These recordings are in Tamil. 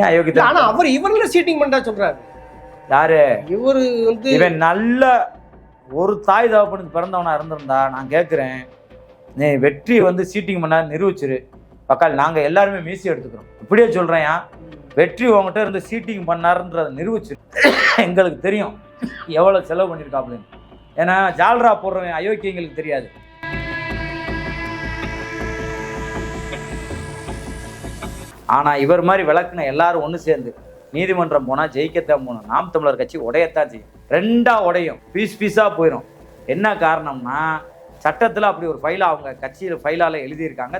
அயோக்கியத்தனம் ஆனா அவர் இவர்ல சீட்டிங் பண்ணா சொல்றாரு. யாரு? இவரு வந்து இவன் நல்ல ஒரு தாய் தகப்பனுக்கு பிறந்தவனா இருந்திருந்தா நான் கேட்குறேன் நீ வெற்றி வந்து சீட்டிங் பண்ண நிரூபிச்சிரு. பக்கால் நாங்க எல்லாருமே மீசி எடுத்துக்கிறோம். இப்படியே சொல்றேன் வெற்றி உங்ககிட்ட இருந்து சீட்டிங் பண்ணாருன்றதை நிரூபிச்சிரு. எங்களுக்கு தெரியும். எவ்வளவு செலவு பண்ணியிருக்காப்லன்னு ஏன்னா ஜால்ரா போடுறவன் அயோக்கியங்களுக்கு தெரியாது. ஆனால் இவர் மாதிரி விளக்குன எல்லாரும் ஒன்று சேர்ந்து நீதிமன்றம் போனால் ஜெயிக்கத்தான் போகணும். நாம் தமிழர் கட்சி உடையத்தான் செய்யும். ரெண்டா உடையும். பீஸ் பீஸாக போயிடும் என்ன காரணம்னா சட்டத்தில் அப்படி ஒரு ஃபைலாக அவங்க கட்சியில் ஃபைலால எழுதியிருக்காங்க.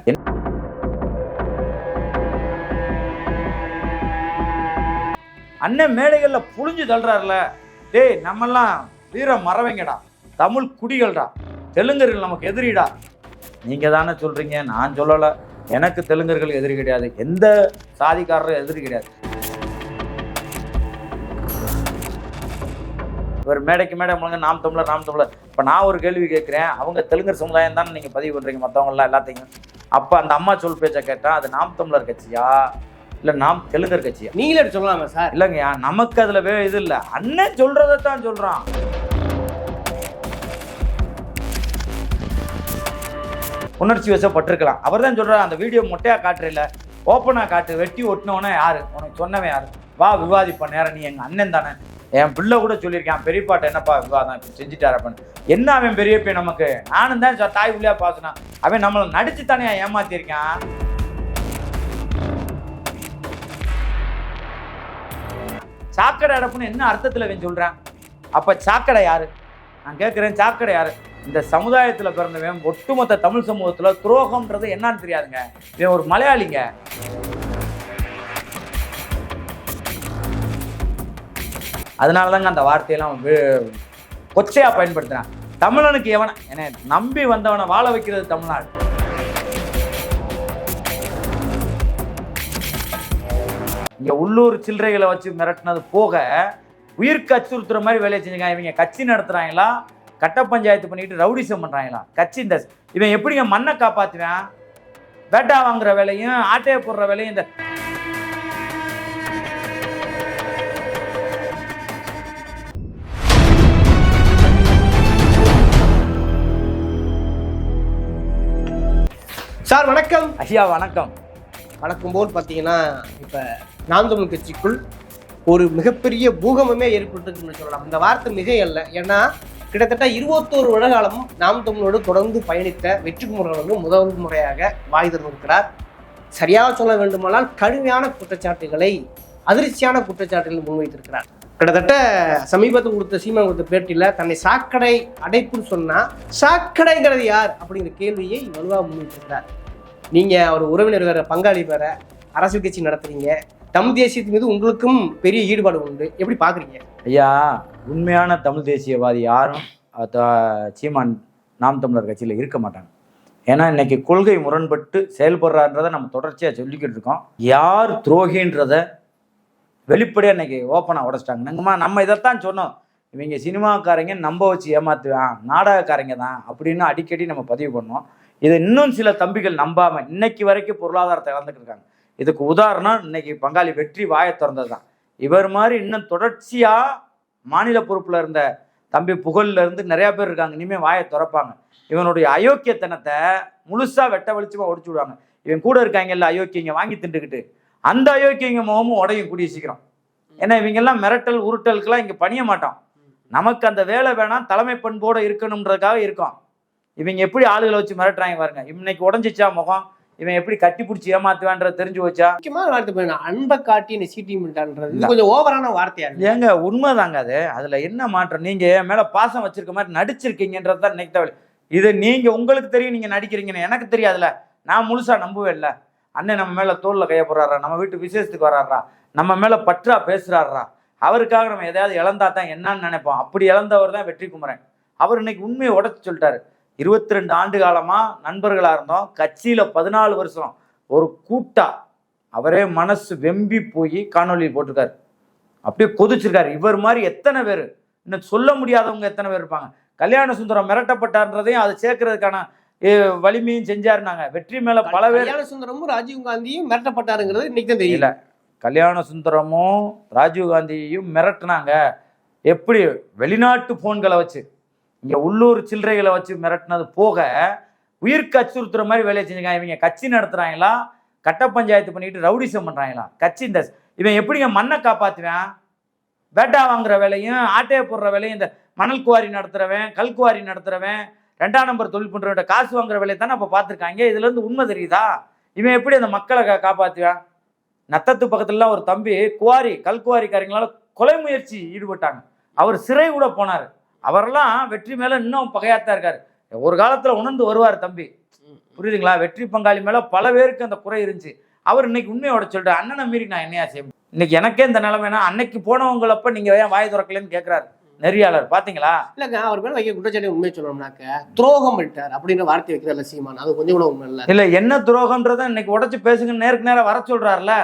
அண்ணன் மேடைகளில் புழிஞ்சு தள்ளுறாருல. டேய் நம்மெல்லாம் வீர மறவைங்கடா. தமிழ் குடிகள்டா. தெலுங்கர்கள் நமக்கு எதிரிடா. நீங்கள் தானே சொல்கிறீங்க நான் சொல்லலை. எனக்கு தெலுங்கர்கள் எதிரி கிடையாது. எந்த சாதிக்காரரும் எதிரி கிடையாது. இவர் மேடைக்கு மேடை முழங்க நாம் தமிழர் நாம் தமிழர். இப்போ நான் ஒரு கேள்வி கேட்குறேன். அவங்க தெலுங்கர் சமுதாயம் தானே நீங்கள் பதிவு பண்ணுறீங்க மற்றவங்களாம் எல்லாத்தையும். அப்போ அந்த அம்மா சொல் பேச்சை கேட்டால் அது நாம் தமிழர் கட்சியா? இல்லை நாம் தெலுங்கர் கட்சியா? நீங்களே சொல்லலாமா சார்? இல்லைங்கய்யா நமக்கு அதில் இது இல்லை. அண்ணன் சொல்கிறத தான் சொல்கிறான் உணர்ச்சி வசப்பட்டிருக்கலாம். அவர் தான் சொல்கிறார் அந்த வீடியோ மொட்டையாக காட்டுறில்ல. ஓப்பனாக காட்டு வெட்டி ஒட்டினவனே யாரு? உனக்கு சொன்னவன் யாரு? வா விவாதிப்ப நேரம் நீ எங்கள் அண்ணன் தானே. என் பிள்ளை கூட சொல்லியிருக்கான். பெரியப்பாட்ட என்னப்பா விவாதம்? இப்போ செஞ்சுட்டார் அப்படின்னு. என்ன அவன் பெரிய பையன் நமக்கு? நானும் தான் தாய் உள்ளே பாசினான் அவன் நம்மளை நடிச்சு தானே ஏமாத்திருக்கான் சாக்கடை அடப்புன்னு என்ன அர்த்தத்தில் அவன் சொல்கிறான் அப்போ சாக்கடை யாரு? நான் கேட்குறேன் சாக்கடை யாரு? இந்த சமுதாயத்தில் பிறந்தவன் ஒட்டுமொத்த தமிழ் சமூகத்தில் துரோகம்ன்றது என்னன்னு தெரியாதுங்க. இவன் ஒரு மலையாளிங்க. அதனால தாங்க அந்த வார்த்தையெல்லாம் கொச்சையாக கொச்சையா பயன்படுத்துறான். தமிழனுக்கு எவனை என்ன நம்பி வந்தவனை வாழ வைக்கிறது தமிழ்நாடு. இங்கே உள்ளூர் சில்லறைகளை வச்சு மிரட்டினது போக உயிருக்கு அச்சுறுத்துற மாதிரி வேலையை செஞ்சுங்க இவங்க கட்சி நடத்துறாங்களா? கட்ட பஞ்சாயத்து பண்ணிட்டு ரவுடிசம் பண்றாங்களா கட்சி இந்த இவன் எப்படிங்க மண்ணை காப்பாத்துவான்? வேட்டா வாங்குற வேலையும் ஆட்டையை போடுற வேலையும் இந்த சார் வணக்கம். ஐயா வணக்கம். வணக்கம் போல் பார்த்தீங்கன்னா இப்போ நாம் தமிழ் கட்சிக்குள் ஒரு மிகப்பெரிய பூகம்பமே ஏற்பட்டிருக்குன்னு சொல்லலாம். இந்த வார்த்தை மிக அல்ல ஏன்னா கிட்டத்தட்ட இருபத்தோரு வருடகாலமும் நாம் தமிழோடு தொடர்ந்து பயணித்த வெற்றிக்குமரன் வந்து முதல் முறையாக வாய் திறந்திருக்கிறார். சரியாக சொல்ல வேண்டுமானால் கடுமையான குற்றச்சாட்டுகளை அதிர்ச்சியான குற்றச்சாட்டுகளை முன்வைத்திருக்கிறார். கிட்டத்தட்ட சமீபத்தில் கொடுத்த சீமா கொடுத்த பேட்டியில் தன்னை சாக்கடை அடைப்புன்னு சொன்னால் சாக்கடைங்கிறது யார்? அப்படிங்கிற கேள்வியை வலுவாக முன்வைத்திருக்கிறார். நீங்கள் அவர் உறவினர் வேற பங்காளி வேற அரசியல் கட்சி நடத்துறீங்க தம் தேசியத்தின் மீது உங்களுக்கும் பெரிய ஈடுபாடு உண்டு. எப்படி பாக்குறீங்க ஐயா உண்மையான தமிழ் தேசியவாதி யாரும் சீமான் நாம் தமிழர் கட்சியில் இருக்க மாட்டாங்க. ஏன்னா இன்னைக்கு கொள்கை முரண்பட்டு செயல்படுறான்றதை நம்ம தொடர்ச்சியாக சொல்லிக்கிட்டு இருக்கோம். யார் துரோகின்றத வெளிப்படையாக இன்னைக்கு ஓப்பனாக உடச்சிட்டாங்க. நம்ம நம்ம இதைத்தான் சொன்னோம். இவங்க சினிமாக்காரங்க நம்ப வச்சு ஏமாத்துவான் நாடகக்காரங்க தான் அப்படின்னு அடிக்கடி நம்ம பதிவு பண்ணோம் இதை இன்னும் சில தம்பிகள் நம்பாமல் இன்னைக்கு வரைக்கும் பொருளாதாரத்தை இழந்துட்டு இருக்காங்க. இதுக்கு உதாரணம் இன்னைக்கு பங்காளி வெற்றி வாயை திறந்தது தான் இவர் மாதிரி இன்னும் தொடர்ச்சியாக மாநில பொறுப்பில் இருந்த தம்பி புகழ்ல இருந்து பேர் இருக்காங்க. இனிமேல் வாயை திறப்பாங்க. இவனுடைய அயோக்கியத்தனத்தை முழுசாக வெட்ட வெளிச்சமாக ஒடிச்சு விடுவாங்க. இவன் கூட இருக்காங்கல்ல அயோக்கியங்க வாங்கி திண்டுக்கிட்டு அந்த அயோக்கியங்க முகமும் உடையும் கூடிய சீக்கிரம். ஏன்னா இவங்கெல்லாம் மிரட்டல் உருட்டலுக்கெல்லாம் இங்கே பணிய மாட்டோம். நமக்கு அந்த வேலை வேணாம் தலைமை பண்போடு இருக்கணுன்றதுக்காக இருக்கோம். இவங்க எப்படி ஆளுகளை வச்சு மிரட்டுறாங்க பாருங்க. இன்னைக்கு உடஞ்சிச்சா முகம் இவன் எப்படி கட்டி பிடிச்சி ஏமாத்துவான்றத தெரிஞ்சு வச்சா முக்கியமான வார்த்தை அன்பை காட்டி என்னை சீட்டி பண்ணிட்டான்றது கொஞ்சம் ஓவரான வார்த்தையா ஏங்க உண்மைதாங்க அது. அதுல என்ன மாற்றம்? நீங்க என் மேல பாசம் வச்சிருக்க மாதிரி நடிச்சிருக்கீங்கன்றது தான் தவிர இது நீங்க உங்களுக்கு தெரியும் நீங்க நடிக்கிறீங்கன்னு எனக்கு தெரியாதுல்ல. நான் முழுசா நம்புவேன்ல. அண்ணன் நம்ம மேல தோல்ல கைய போறாரா நம்ம வீட்டு விசேஷத்துக்கு வராரா? நம்ம மேல பற்றா பேசுறாரா? அவருக்காக நம்ம எதையாவது இழந்தா தான் என்னன்னு நினைப்போம். அப்படி இழந்தவர் தான் வெற்றி குமரன். அவர் இன்னைக்கு உண்மையை உடைச்சு சொல்லிட்டாரு. இருபத்தி ரெண்டு ஆண்டு காலமா நண்பர்களா இருந்தோம். கட்சியில பதினாலு வருஷம். ஒரு கூட்டா. அவரே மனசு வெம்பி போய் காணொளி போட்டிருக்காரு. அப்படியே கொதிச்சிருக்காரு. இவர் மாதிரி எத்தனை பேர்? இன்னும் சொல்ல முடியாதவங்க எத்தனை பேர் இருப்பாங்க? கல்யாண சுந்தரம் மிரட்டப்பட்டார்ன்றதையும் அதை சேர்க்கறதுக்கான வலிமையும் செஞ்சாருனாங்க வெற்றி மேல பல பேர் கல்யாண சுந்தரமும் ராஜீவ் காந்தியும் மிரட்டப்பட்டாருங்கிறது இன்னைக்கு தான் தெரியல கல்யாண சுந்தரமும் ராஜீவ்காந்தியையும் மிரட்டுனாங்க. எப்படி? வெளிநாட்டு ஃபோன்களை வச்சு. இங்கே உள்ளூர் சில்லறைகளை வச்சு மிரட்டினது போக உயிருக்கு அச்சுறுத்துற மாதிரி வேலையை செஞ்சுக்காங்க இவங்க கட்சி நடத்துகிறாங்களா கட்ட பஞ்சாயத்து பண்ணிட்டு ரவுடிசம் பண்ணுறாங்களா கட்சி இந்த இவன் எப்படிங்க மண்ணை காப்பாற்றுவேன் வேட்டா வாங்குற வேலையும் ஆட்டையை போடுற வேலையும் இந்த மணல் குவாரி நடத்துகிறவன் கல் குவாரி நடத்துகிறவன் ரெண்டாம் நம்பர் தொழில் பண்ணுறவன் காசு வாங்குற வேலையை தானே அப்போ பார்த்துருக்காங்க. இதுலேருந்து உண்மை தெரியுதா? இவன் எப்படி அந்த மக்களை கா காப்பாற்றுவான் நத்தத்து பக்கத்துலலாம் ஒரு தம்பி குவாரி கல் குவாரிக்காரங்களால கொலை முயற்சி ஈடுபட்டாங்க. அவர் சிறை கூட போனார். அவரெல்லாம் வெற்றி மேலே இன்னும் பகையாத்தான் இருக்காரு. ஒரு காலத்தில் உணர்ந்து வருவார் தம்பி. புரியுதுங்களா? வெற்றி பங்காளி மேலே பல பேருக்கு அந்த குறை இருந்துச்சு. அவர் இன்னைக்கு உண்மையோட சொல்லிட்டு அண்ணனை மீறி நான் என்னையா செய்ய முடியும்? இன்னைக்கு எனக்கே இந்த நிலைமைனா அன்னைக்கு போனவங்களப்ப நீங்கள் ஏன் வாய் திறக்கலன்னு கேட்குறாரு நெறியாளர் பார்த்தீங்களா இல்லைங்க அவர் மேல வைக்க குற்றச்சாட்டு உண்மையை சொல்லணும்னாக்க துரோகம் பண்ணிட்டார் அப்படின்ற வார்த்தை வைக்கிறதுல சீமான். அது கொஞ்சம் கூட உண்மை இல்லை. இல்லை என்ன துரோகம்ன்றதை இன்னைக்கு உடச்சி பேசுங்க நேருக்கு நேரம் வர சொல்கிறாருல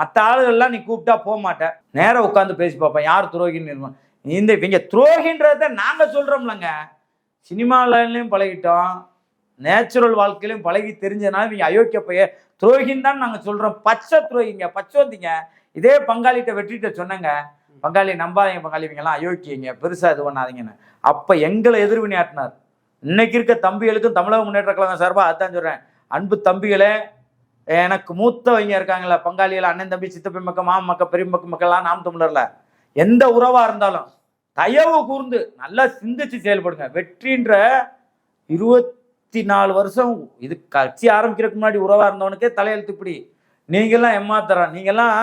மற்ற ஆளுகள்லாம் நீ கூப்பிட்டா போக மாட்டேன் நேரா உட்காந்து பேசி பார்ப்பேன் யார் துரோகின்னு. இந்த இவங்க துரோகின்றத நாங்கள் சொல்கிறோம்லங்க சினிமாலையும் பழகிட்டோம். நேச்சுரல் வாழ்க்கையிலையும் பழகி தெரிஞ்சதுனால இவங்க அயோக்கிய பைய துரோகின்னு தான் நாங்கள் சொல்கிறோம் பச்சை துரோகிங்க பச்சோந்திங்க. இதே பங்காளிகிட்ட வெற்றிட்ட சொன்னங்க. பங்காளி நம்பாதீங்க பங்காளி இவங்கெல்லாம் அயோக்கியங்க. பெருசாக இது பண்ணாதீங்கன்னு. அப்போ எங்களை எதிர்வினையாட்டினார் இன்னைக்கு இருக்க தம்பிகளுக்கும் தமிழக முன்னேற்ற கழகம் சார்பாக அதுதான் சொல்கிறேன் அன்பு தம்பிகளே எனக்கு மூத்தவங்க இருக்காங்களா பங்காளிகள் அண்ணன் தம்பி சித்தப்பை மக்கள் மாம மக்கள் பெரிய மக்கள் மக்கள்லாம் நாம் தமிழர்ல. எந்த உறவாக இருந்தாலும் தயவு கூர்ந்து நல்லா சிந்திச்சு செயல்படுங்க. வெற்றின்ற இருபத்தி நாலு வருஷம் இது கட்சி ஆரம்பிக்கிறதுக்கு முன்னாடி உறவாக இருந்தவனுக்கே தலையெழுத்து இப்படி. நீங்கெல்லாம் ஏமாத்துறோம் நீங்கெல்லாம்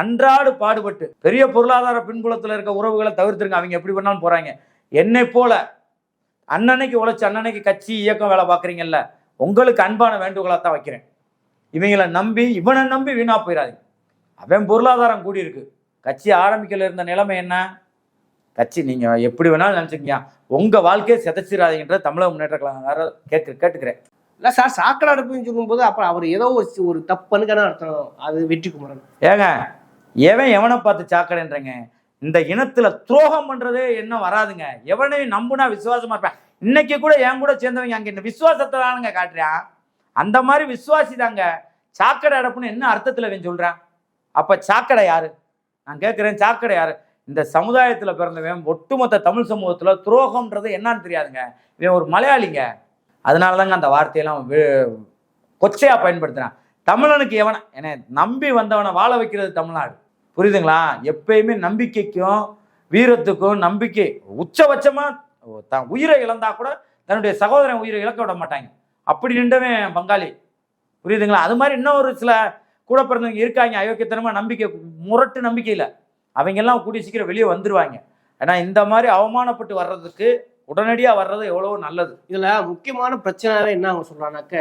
அன்றாடு பாடுபட்டு பெரிய பொருளாதார பின்புலத்தில் இருக்க உறவுகளை தவிர்த்துருங்க. அவங்க எப்படி வேணாலும் போகிறாங்க என்னை போல அன்னன்னைக்கு உழைச்சி அன்னன்னைக்கு கட்சி இயக்கம் வேலை பார்க்குறீங்கல்ல உங்களுக்கு அன்பான வேண்டுகோளாக தான் வைக்கிறேன். இவங்களை நம்பி இவனை நம்பி வீணா போயிடாதீங்க அவன் பொருளாதாரம் கூடியிருக்கு. கட்சி ஆரம்பிக்கல இருந்த நிலைமை என்ன? கட்சி நீங்கள் எப்படி வேணாலும் நினச்சிக்கங்க. உங்கள் வாழ்க்கையை சிதைச்சிடாதீங்கன்ற தமிழக முன்னேற்ற கழகம் கேட்கு கேட்டுக்கிறேன். இல்லை சார் சாக்கடை அடுப்புன்னு சொல்லும்போது அப்புறம் அவர் ஏதோ ஒரு தப்புனுக்கான அர்த்தம். அது வெற்றி குமரன். ஏங்க எவன் எவனை பார்த்து சாக்கடைன்றங்க? இந்த இனத்துல துரோகம் பண்றதே என்ன வராதுங்க. எவனையும் நம்புனா விசுவாசமா இருப்பேன். இன்னைக்கு கூட என் கூட சேர்ந்தவங்க அங்க இந்த விசுவாசத்தை தானுங்க காட்டுறான் அந்த மாதிரி விசுவாசி தாங்க சாக்கடை அடப்புன்னு என்ன அர்த்தத்துல இவன் சொல்றான்? அப்ப சாக்கடை யாரு? நான் கேட்குறேன் சாக்கடை யார்? இந்த சமுதாயத்தில் பிறந்தவன் ஒட்டுமொத்த தமிழ் சமூகத்தில் துரோகம்ன்றது என்னன்னு தெரியாதுங்க. இவன் ஒரு மலையாளிங்க. அதனால தாங்க அந்த வார்த்தையெல்லாம் கொச்சையாக பயன்படுத்துகிறான் தமிழனுக்கு எவனை என்னை நம்பி வந்தவனை வாழ வைக்கிறது தமிழ்நாடு. புரியுதுங்களா? எப்பயுமே நம்பிக்கைக்கும் வீரத்துக்கும் நம்பிக்கை உச்சபட்சமாக தான் உயிரை இழந்தா கூட தன்னுடைய சகோதரன் உயிரை இழக்க விட மாட்டாங்க. அப்படி நின்றவன் பங்காளி. புரியுதுங்களா? அது மாதிரி இன்னும் ஒரு சில கூட பிறந்தவங்க இருக்காங்க அயோக்கியத்தனமா நம்பிக்கை முரட்டு நம்பிக்கையில். அவங்க எல்லாம் கூடிய சீக்கிரம் வெளியே வந்துருவாங்க. ஏன்னா இந்த மாதிரி அவமானப்பட்டு வர்றதுக்கு உடனடியாக வர்றது எவ்வளவோ நல்லது. இதில் முக்கியமான பிரச்சனை என்ன அவங்க சொல்கிறாங்கனாக்க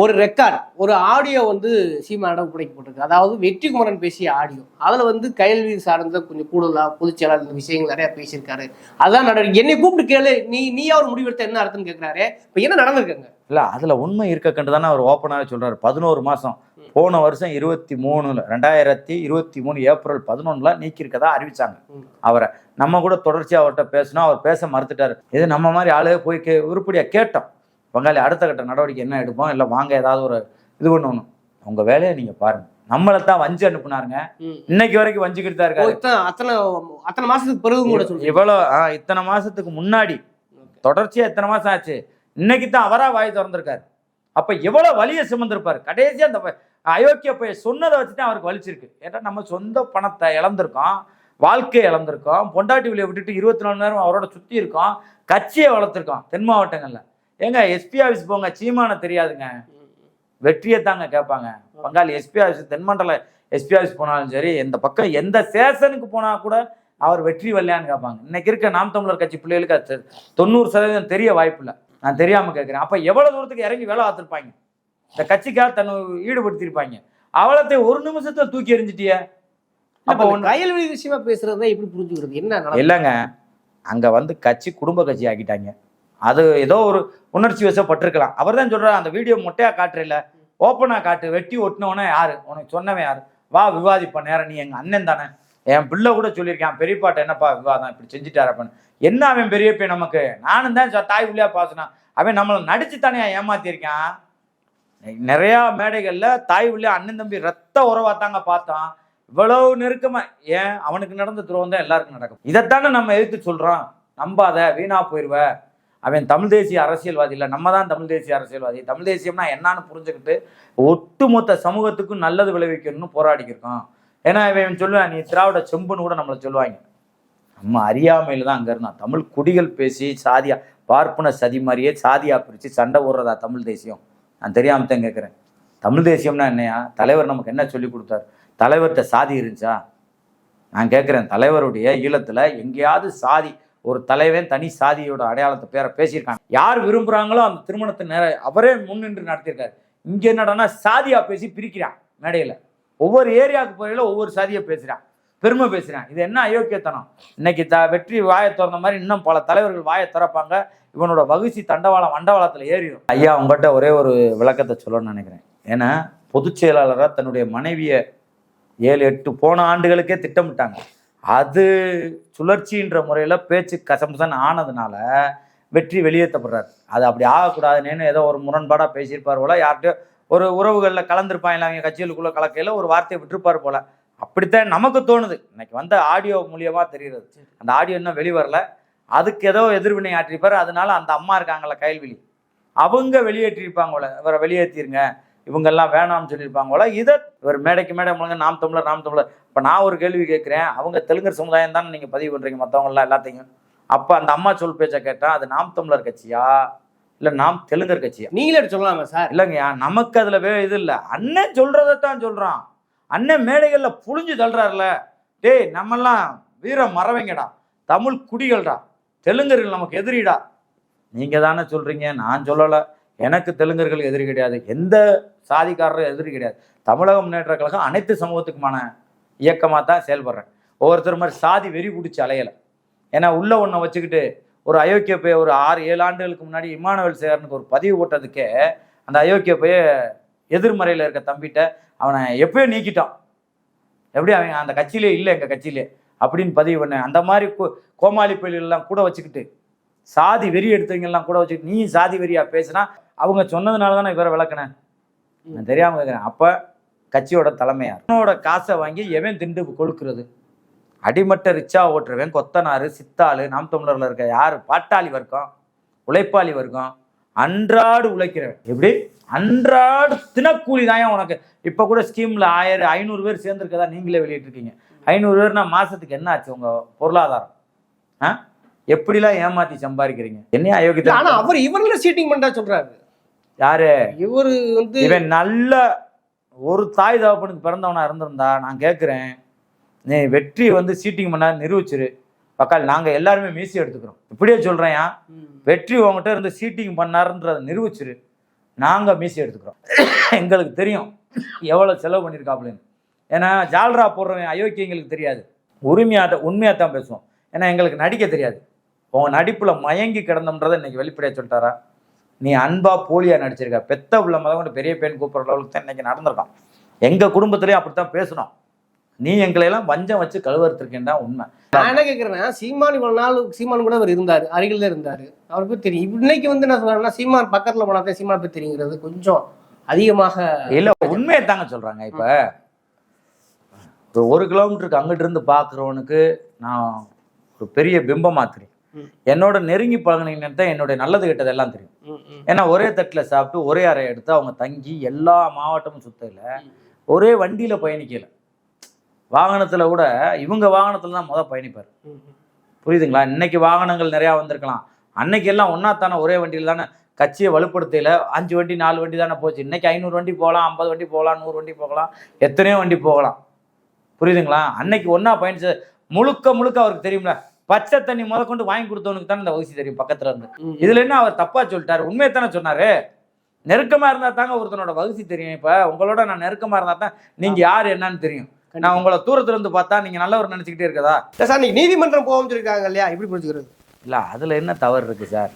ஒரு ரெக்கார்ட் ஒரு ஆடியோ வந்து சீமானிடம் படைக்கப்பட்டிருக்கு அதாவது வெற்றி குமரன் பேசிய ஆடியோ அதுல வந்து கல்வி சார்ந்த கொஞ்சம் கூடுதலா பொதுச்செயலாளர் இந்த விஷயங்கள் நிறைய பேசியிருக்காரு. அதான் நடவடிக்கை. என்னை கூப்பிட்டு கேளு. நீ நீயா ஒரு முடிவெடுத்த என்ன அர்த்தம்னு கேட்கிறாரு இப்ப என்ன நடந்திருக்குங்க? இல்லை அதில் உண்மை இருக்க கண்டு தானே அவர் ஓப்பனாகவே சொல்கிறார் பதினோரு மாதம் போன வருஷம் இருபத்தி மூணுல ரெண்டாயிரத்தி இருபத்தி மூணு ஏப்ரல் பதினொன்றுல நீக்கியிருக்கதா அறிவிச்சாங்க. அவரை. நம்ம கூட தொடர்ச்சியாக அவர்கிட்ட பேசினோம். அவர் பேச மறுத்துட்டார். இது நம்ம மாதிரி ஆளே போய் கே உருப்படியாக கேட்டோம். பங்காளி அடுத்த கட்ட நடவடிக்கை என்ன எடுப்போம்? இல்லை வாங்க ஏதாவது ஒரு இது பண்ணணும் உங்கள் வேலையை நீங்கள் பாருங்க. நம்மளை தான் வஞ்சி அனுப்புனாருங்க. இன்னைக்கு வரைக்கும் வஞ்சிக்கிட்டு தான் இருக்காரு. அத்தனை அத்தனை மாசத்துக்கு பிறகு கூட சொல்றீங்க. இவ்வளோ ஆ, இத்தனை மாசத்துக்கு முன்னாடி. தொடர்ச்சியா இத்தனை மாசம் ஆச்சு. இன்னைக்கு தான் அவரா வாய் திறந்திருக்காரு. அப்ப எவ்வளவு வலியை சுமந்திருப்பாரு? கடைசியா அந்த அயோக்கிய பைய சொன்னதை வச்சுட்டு அவருக்கு வலிச்சிருக்கு ஏன்னா நம்ம சொந்த பணத்தை இழந்திருக்கோம். வாழ்க்கையை இழந்திருக்கோம். பொண்டாட்டி விலையை விட்டுட்டு இருபத்தி நாலு நேரம் அவரோட சுத்தி இருக்கோம். கட்சியை வளர்த்துருக்கோம். தென் மாவட்டங்கள்ல. ஏங்க எஸ்பி ஆஃபீஸ் போங்க சீமான தெரியாதுங்க. வெற்றியை தாங்க கேட்பாங்க. பங்காளி எஸ்பி ஆஃபீஸ் தென்மண்டல எஸ்பி ஆஃபீஸ் போனாலும் சரி இந்த பக்கம் எந்த ஸ்டேஷனுக்கு போனா கூட அவர் வெற்றி வரலையான்னு கேட்பாங்க. இன்னைக்கு இருக்க நாம் தமிழர் கட்சி பிள்ளைகளுக்கு அது தொண்ணூறு சதவீதம் தெரிய வாய்ப்பு இல்லை நான் தெரியாம கேட்குறேன். அப்ப எவ்வளவு தூரத்துக்கு இறங்கி வேலை பார்த்துருப்பாங்க? இந்த கட்சிக்காக தன்னை ஈடுபடுத்தியிருப்பாங்க. அவலத்தை ஒரு நிமிஷத்துல தூக்கி எறிஞ்சிட்டிய. அப்ப கயல்வெளி விஷயமா பேசுறத எப்படி புரிஞ்சுக்கிறது? என்ன? இல்லைங்க. அங்க வந்து கட்சி குடும்ப கட்சி ஆக்கிட்டாங்க. அது ஏதோ ஒரு உணர்ச்சி வசப்பட்டிருக்கலாம். அவர் தான் சொல்றாரு அந்த வீடியோ மொட்டையா காட்டுறில்ல ஓப்பனா காட்டு வெட்டி ஒட்டினவனே யாரு? உனக்கு சொன்னவன் யாரு? வா விவாதிப்ப நேரம் நீ எங்க அண்ணன் தானே. என் பிள்ளை கூட சொல்லியிருக்கான் பெரியப்பாட்ட என்னப்பா விவாதம் இப்படி செஞ்சுட்டாரப்பன்னு என்ன அவன் பெரிய பையன் நமக்கு? நானும் தான் தாய் உள்ளியா பாசினான் அவன் நம்மளை நடிச்சு தானே ஏமாத்திருக்கான் நிறையா மேடைகளில் தாய் வழி அண்ணன் தம்பி ரத்த உறவா தாங்க பார்த்தான் இவ்வளவு நெருக்கமா ஏன்? அவனுக்கு நடந்த துரோகம் தான் எல்லாருக்கும் நடக்கும். இதைத்தானே நம்ம எதிர்த்து சொல்றோம். நம்பாத வீணா போயிருவ. அவன் தமிழ் தேசிய அரசியல்வாதி இல்லை. நம்ம தான் தமிழ் தேசிய அரசியல்வாதி. தமிழ் தேசியம்னா என்னன்னு புரிஞ்சுக்கிட்டு ஒட்டுமொத்த சமூகத்துக்கும் நல்லது விளைவிக்கணும்னு போராடிக்கிருக்கோம் ஏன்னா இவன் சொல்லுவான் நீ திராவிட செம்புன்னு கூட நம்மளை சொல்லுவாங்க. நம்ம அறியாமையில் தான் அங்கே இருந்தான். தமிழ் குடிகள் பேசி சாதியா பார்ப்பன சதி மாதிரியே சாதியா பிரித்து சண்டை ஓடுறதா தமிழ் தேசியம்? நான் தெரியாமல் தான் கேட்குறேன் தமிழ் தேசியம்னா என்னையா? தலைவர் நமக்கு என்ன சொல்லி கொடுத்தாரு? தலைவர்கிட்ட சாதி இருந்துச்சா? நான் கேட்குறேன் தலைவருடைய ஈழத்தில் எங்கேயாவது சாதி ஒரு தலைவன் தனி சாதியோட அடையாளத்தை பேரை பேசியிருக்காங்க. யார் விரும்புகிறாங்களோ அந்த திருமணத்தை நேர அவரே முன்னின்று நடத்தியிருக்காரு. இங்கே என்னடானா சாதியா பேசி பிரிக்கிறான் மேடையில். ஒவ்வொரு ஏரியாவுக்கு போகையில் ஒவ்வொரு சாதியை பேசுகிறான் பெருமை பேசுகிறான் இது என்ன அயோக்கியத்தனம்? இன்னைக்கு த வெற்றி வாயை திறந்த மாதிரி இன்னும் பல தலைவர்கள் வாயை திறப்பாங்க. இவனோட வகுசி தண்டவாளம் வண்டவாளத்தில் ஏறிடும் ஐயா உங்கள்கிட்ட ஒரே ஒரு விளக்கத்தை சொல்லணும்னு நினைக்கிறேன். ஏன்னா பொதுச் செயலாளராக தன்னுடைய மனைவியை ஏழு எட்டு போன ஆண்டுகளுக்கே திட்டமிட்டாங்க. அது சுழற்சின்ற முறையில் பேச்சு கசமுசன் ஆனதுனால வெற்றி வெளியேற்றப்படுறாரு. அது அப்படி ஆகக்கூடாதுன்னு ஏதோ ஒரு முரண்பாடாக பேசியிருப்பார் போல யார்கிட்டயோ ஒரு உறவுகளில் கலந்துருப்பாங்க அவங்க கட்சிகளுக்குள்ளே கலக்கையில் ஒரு வார்த்தையை விட்டுருப்பார் போல. அப்படித்தான் நமக்கு தோணுது. இன்னைக்கு வந்த ஆடியோ மூலியமாக தெரிகிறது. அந்த ஆடியோ இன்னும் வெளிவரல. அதுக்கு ஏதோ எதிர்வினை ஆற்றிருப்பார். அதனால அந்த அம்மா இருக்காங்கள கைல்விழி அவங்க வெளியேற்றிருப்பாங்க போல. இவரை வெளியேற்றிருங்க இவங்கெல்லாம் வேணாம்னு சொல்லியிருப்பாங்க போல இதை இவர் மேடைக்கு மேடை முழுங்க நாம் தமிழர் நாம் தமிழர். இப்போ நான் ஒரு கேள்வி கேட்குறேன் அவங்க தெலுங்கர் சமுதாயம் தானே நீங்கள் பதிவு பண்ணுறீங்க மற்றவங்களாம் எல்லாத்தையும். அப்போ அந்த அம்மா சொல் பேச்சை கேட்டால் அது நாம் தமிழர் கட்சியா? இல்லை நாம் தெலுங்கர் கட்சியா? நீங்களே சொல்லலாமா சார்? இல்லைங்கய்யா நமக்கு அதில் வே இது இல்லை. அண்ணன் சொல்கிறதைத்தான் சொல்கிறான் அண்ணன் மேடைகளில் புழிஞ்சு தள்ளுறாருல. டேய் நம்மெல்லாம் வீர மறவைங்கடா. தமிழ் குடிகள்டா. தெலுங்கர்கள் நமக்கு எதிரிடா. நீங்கள் தானே சொல்கிறீங்க நான் சொல்லலை. எனக்கு தெலுங்கர்கள் எதிரி கிடையாது. எந்த சாதிக்காரரும் எதிரி கிடையாது. தமிழக முன்னேற்ற கழகம் அனைத்து சமூகத்துக்குமான இயக்கமாக தான் செயல்படுறேன். ஒவ்வொருத்தர் மாதிரி சாதி வெறி பிடிச்சி அலையலை. ஏன்னா உள்ள ஒன்றை வச்சுக்கிட்டு ஒரு அயோக்கிய பைய ஒரு ஆறு ஏழு ஆண்டுகளுக்கு முன்னாடி இமானுவல் சேகரனுக்கு ஒரு பதிவு போட்டதுக்கே அந்த அயோக்கிய பைய எதிர்மறையில் இருக்க தம்பிட்ட அவனை எப்பயோ நீக்கிட்டான். எப்படி அவன் அந்த கட்சியிலே இல்லை எங்கள் கட்சியிலே அப்படின்னு பதிவு பண்ணேன். அந்த மாதிரி கோமாளி பயிலெல்லாம் கூட வச்சுக்கிட்டு சாதி வெறி எடுத்தவங்கெல்லாம் கூட வச்சு நீ சாதி வெறியா பேசுனா அவங்க சொன்னதுனால தானே இவரை விளக்குனேன் நான் தெரியாமல் கேட்குறேன் அப்போ கட்சியோட தலைமையார். அவனோட காசை வாங்கி எவன் திண்டு கொழுக்கிறது அடிமட்ட ரிச்சா ஓட்டுறவன் கொத்தனார் சித்தாள் நாம் தமிழரில் இருக்க யார்? பாட்டாளி வர்க்கம் உழைப்பாளி வர்க்கம் அன்றாடு உழைக்கிறவன். எப்படி? அன்றாடு தினக்கூலி தான் உனக்கு? இப்போ கூட ஸ்கீமில் ஆயிரம் ஐநூறு பேர் சேர்ந்துருக்கதா நீங்களே வெளியிட்டிருக்கீங்க. ஐநூறு பேர்னா மாதத்துக்கு என்ன ஆச்சு உங்கள் பொருளாதாரம்? ஆ? எப்படிலாம் ஏமாத்தி சம்பாதிக்கிறீங்க? என்ன ஆனா அயோக்கியத்தை அவர் இவர்ல சீட்டிங் பண்ணா சொல்றாரு. யாரு? இவரு வந்து இவன் நல்ல ஒரு தாய் தகப்பனுக்கு பிறந்தவனா இருந்திருந்தா நான் கேட்குறேன் நீ வெற்றி வந்து சீட்டிங் பண்ண நிரூபிச்சிரு. பக்கால் நாங்கள் எல்லாருமே மீசி எடுத்துக்கிறோம். இப்படியே சொல்கிறேன் வெற்றி உங்ககிட்ட இருந்து சீட்டிங் பண்ணாருன்றதை நிரூபிச்சிரு. நாங்கள் மீசி எடுத்துக்கிறோம். எங்களுக்கு தெரியும் எவ்வளோ செலவு பண்ணியிருக்காப்புலன்னு ஏன்னா ஜால்ரா போடுறவன் அயோக்கியங்களுக்கு தெரியாது. உரிமையாக உண்மையாக தான் பேசுவோம். ஏன்னா எங்களுக்கு நடிக்க தெரியாது. உன் நடிப்பில் மயங்கி கிடந்தோம்ன்றதை இன்னைக்கு வெளிப்படையாக சொல்லிட்டாரா? நீ அன்பா போலியா நடிச்சிருக்க. பெத்த உள்ள மதம் கொண்டு பெரிய பெண் கூப்பிட்ற அளவுக்கு தான் இன்னைக்கு நடந்திருக்கான். எங்கள் குடும்பத்திலையும் அப்படித்தான் பேசணும். நீ எங்களையெல்லாம் வஞ்சம் வச்சு கழுவறுத்திருக்கேன் தான் உண்மை. நான் என்ன கேட்கறேன்னா சீமான் இவ்வளவு நாள் சீமான் கூட அவர் இருந்தாரு. அருகில் தான் இருந்தாரு. அவருக்கு தெரியும். இன்னைக்கு வந்து என்ன சொல்றாருன்னா சீமான் பக்கத்துல போனாதான் சீமான் போய் தெரியுங்கிறது கொஞ்சம் அதிகமாக இல்ல உண்மையை தாங்க சொல்றாங்க. இப்ப ஒரு ஒரு கிலோமீட்டருக்கு அங்கிட்டு இருந்து பாக்குறவனுக்கு நான் ஒரு பெரிய பிம்பமா தெரியும் ம். என்னோட நெருங்கி பழகினீங்கன்னா தான் என்னுடைய நல்லது கெட்டது எல்லாம் தெரியும். ஏன்னா ஒரே தட்டுல சாப்பிட்டு ஒரே அறை எடுத்து அவங்க தங்கி எல்லா மாவட்டமும் சுத்தல. ஒரே வண்டியில பயணிக்கல. வாகனத்துல கூட இவங்க வாகனத்துல தான் முத பயணிப்பார். புரியுதுங்களா? இன்னைக்கு வாகனங்கள் நிறையா வந்திருக்கலாம். அன்னைக்கு எல்லாம் ஒன்றா தானே ஒரே வண்டியில் தானே கட்சியை வலுப்படுத்தையில் அஞ்சு வண்டி நாலு வண்டி தானே போச்சு. இன்னைக்கு ஐநூறு வண்டி போகலாம் ஐம்பது வண்டி போகலாம் நூறு வண்டி போகலாம் எத்தனையோ வண்டி போகலாம். புரியுதுங்களா? அன்னைக்கு ஒன்றா பயணிச்ச முழுக்க முழுக்க அவருக்கு தெரியும்ல. பச்சை தண்ணி முத கொண்டு வாங்கி கொடுத்தவனுக்கு தானே இந்த வகுசி தெரியும் பக்கத்துல இருந்து. இதுல என்ன அவர் தப்பா சொல்லிட்டாரு? உண்மையை தானே சொன்னாரு? நெருக்கமா இருந்தா தாங்க ஒருத்தனோட வகுசி தெரியும் இப்ப. உங்களோட நான் நெருக்கமா இருந்தா தான் நீங்க யார் என்னன்னு தெரியும். நான் உங்களை தூரத்துல இருந்து பார்த்தா நீங்க நல்லவர் நினைச்சுக்கிட்டே இருக்கதா? சார் நீதிமன்றம் போகும் சொல்லிருக்காங்க இல்லையா? எப்படி புரிஞ்சுக்கிறது? இல்லை அதில் என்ன தவறு இருக்குது சார்?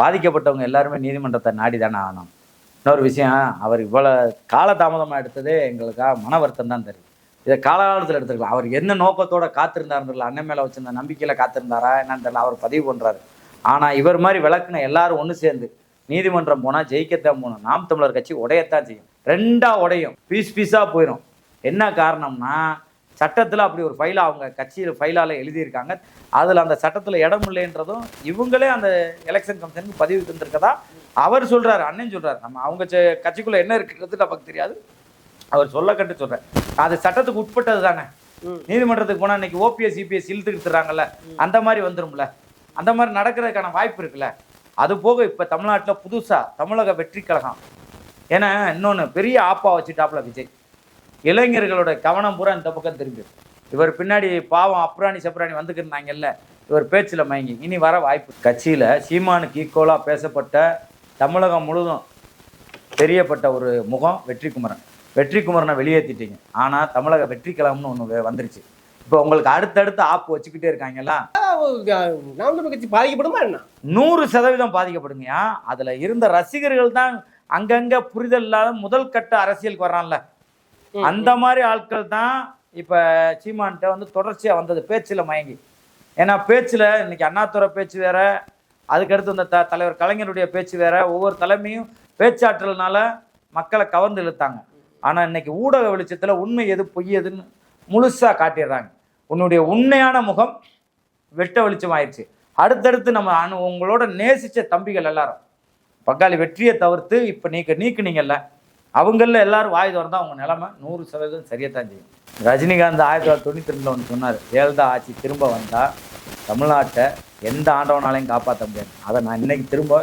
பாதிக்கப்பட்டவங்க எல்லாருமே நீதிமன்றத்தை நாடி தானே ஆகணும். இன்னொரு விஷயம் அவர் இவ்வளோ காலதாமதமாக எடுத்ததே எங்களுக்காக மன வருத்தம் தான் தெரியும் இதை காலகாலத்தில் எடுத்துக்கலாம் அவர் என்ன நோக்கத்தோட காத்திருந்தாருன்னு தெரியல. அண்ணன் மேலே வச்சிருந்த நம்பிக்கையில் காத்திருந்தாரா என்னன்னு தெரியல. அவர் பதிவு பண்ணுறாரு ஆனால் இவர் மாதிரி விளக்குன எல்லாரும் ஒன்று சேர்ந்து நீதிமன்றம் போனால் ஜெயிக்கத்தான் போகணும். நாம் தமிழர் கட்சி உடையத்தான் செய்யும். ரெண்டாக உடையும். பீஸ் பீஸாக போயிடும் என்ன காரணம்னா சட்டத்தில் அப்படி ஒரு ஃபைலாக அவங்க கட்சியில் ஃபைலால் எழுதியிருக்காங்க. அதில் அந்த சட்டத்தில் இடம் இல்லைன்றதும் இவங்களே அந்த எலெக்ஷன் கமிஷனுக்கு பதிவு தந்திருக்கதா அவர் சொல்கிறார் அண்ணன் சொல்கிறார் நம்ம அவங்க செ- என்ன இருக்குன்றது நமக்கு தெரியாது. அவர் சொல்ல கட்டு சொல்கிறார் அது சட்டத்துக்கு உட்பட்டது தானே. நீதிமன்றத்துக்கு போனால் இன்னைக்கு ஓபிஎஸ் சிபிஎஸ் இழுத்துக்கிட்டுறாங்கல்ல அந்த மாதிரி வந்துரும்ல. அந்த மாதிரி நடக்கிறதுக்கான வாய்ப்பு இருக்குல்ல. அது போக இப்போ தமிழ்நாட்டில் புதுசாக தமிழக வெற்றி கழகம். ஏன்னா இன்னொன்று பெரிய ஆப்பா வச்சுட்டாப்புல விஜய். இளைஞர்களோட கவனம் பூரா இந்த பக்கம் திரும்பி. இவர் பின்னாடி பாவம் அப்ராணி சப்ராணி வந்துக்கிருந்தாங்கல்ல. இவர் பேச்சில் மயங்கி. இனி வர வாய்ப்பு கட்சியில் சீமானுக்கு ஈக்குவலாக பேசப்பட்ட தமிழகம் முழுதும் தெரியப்பட்ட ஒரு முகம் வெற்றிக்குமரன். வெற்றிக்குமரனை வெளியேற்றிட்டீங்க ஆனால் தமிழக வெற்றி ஒன்று வந்துருச்சு. இப்போ உங்களுக்கு அடுத்தடுத்து ஆப்பு வச்சுக்கிட்டே இருக்காங்களா கட்சி பாதிக்கப்படுமா என்ன? நூறு சதவீதம் பாதிக்கப்படுங்கயா அதுல இருந்த ரசிகர்கள் தான் அங்கங்க புரிதல் இல்லாத முதல் கட்ட அரசியலுக்கு வர்றான்ல. அந்த மாதிரி ஆட்கள் தான் இப்ப சீமான்கிட்ட வந்து தொடர்ச்சியா வந்தது. பேச்சுல மயங்கி. ஏன்னா பேச்சுல இன்னைக்கு அண்ணாதுரை பேச்சு வேற அதுக்கடுத்து இந்த த தலைவர் கலைஞருடைய பேச்சு வேற. ஒவ்வொரு தலைமையும் பேச்சாற்றல்னால மக்களை கவர்ந்து இழுத்தாங்க. ஆனால் இன்னைக்கு ஊடக வெளிச்சத்தில் உண்மை எது பொய் எதுன்னு முழுசாக காட்டிடுறாங்க. உன்னுடைய உண்மையான முகம் வெட்ட வெளிச்சம் ஆயிடுச்சு அடுத்தடுத்து நம்ம அனு உங்களோட நேசித்த தம்பிகள் எல்லாரும் பக்காளி வெற்றியை தவிர்த்து இப்போ நீக்க நீக்குனீங்கல்ல அவங்களில் எல்லாரும் வாய் திறந்தா அவங்க நிலமை நூறு சதவீதம் சரியாத்தான் செய்யும். ரஜினிகாந்த் ஆயிரத்தி தொள்ளாயிரத்தி தொண்ணூற்றி ரெண்டில் ஒன்று சொன்னார் ஜெயலலிதா ஆட்சி திரும்ப வந்தால் தமிழ்நாட்டை எந்த ஆண்டவனாலையும் காப்பாற்ற முடியாது. அதை நான் இன்னைக்கு திரும்ப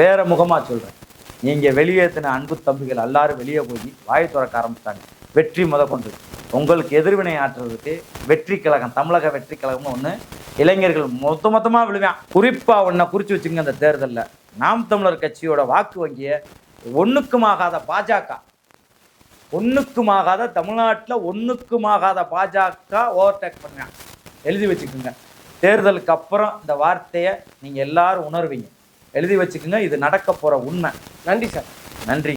வேற முகமாக சொல்கிறேன் நீங்கள் வெளியேற்றின அன்பு தம்பிகள் எல்லாரும் வெளியே போய் வாய் துறக்க ஆரம்பிச்சிட்டாங்க. வெற்றி முத கொண்டு. உங்களுக்கு எதிர்வினை ஆற்றுறதுக்கு வெற்றி கழகம் தமிழக வெற்றி கழகம்னு ஒன்று இளைஞர்கள் மொத்த மொத்தமாக விழுவேன். குறிப்பாக ஒன்றை குறித்து வச்சுங்க அந்த தேர்தலில். நாம் தமிழர் கட்சியோட வாக்கு வங்கியை ஒன்றுக்குமாகாத பாஜக. ஒன்றுக்குமாகாத தமிழ்நாட்டில் ஒன்றுக்குமாகாத பாஜக ஓவர்டேக் பண்ணுவேன் எழுதி வச்சுக்கோங்க. தேர்தலுக்கு அப்புறம் இந்த வார்த்தையை நீங்கள் எல்லாரும் உணர்வீங்க. எழுதி வச்சுக்கோங்க. இது நடக்க போகிற உண்மை. நன்றி சார். நன்றி.